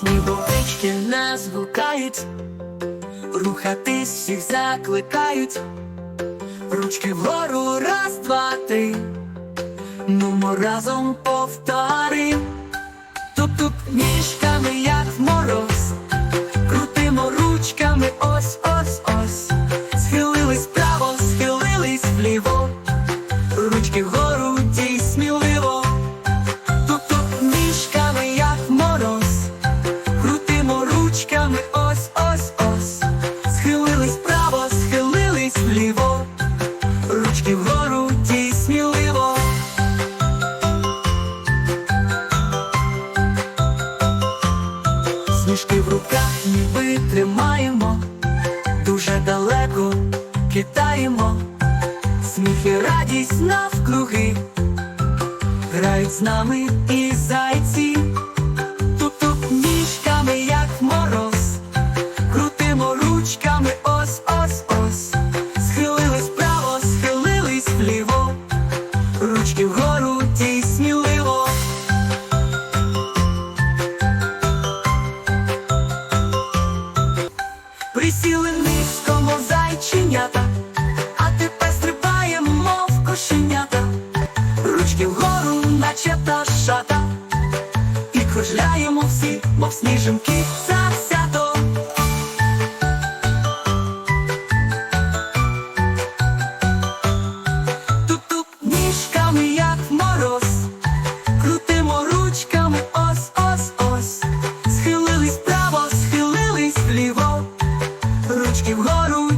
Снігурички нас гукають, рухати всіх закликають, ручки вгору раз, два, три, ну ми разом повторим, туп тут ніжками, як мороз, крутимо ручками ось ось ось, схилились вправо, схилились вліво, ручки вгору вліво. Ручки вгору, дій сміливо. Сніжки в руках ніби тримаємо, дуже далеко китаємо, сміх радість навкруги, грають з нами і зайці, ручки вгору, дій сміливо. Присіли низько, мов зайченята, а тепер стрибаємо, мов кошенята, ручки вгору, наче та шата, і кружляємо всі, мов сніжинки. очки вгору.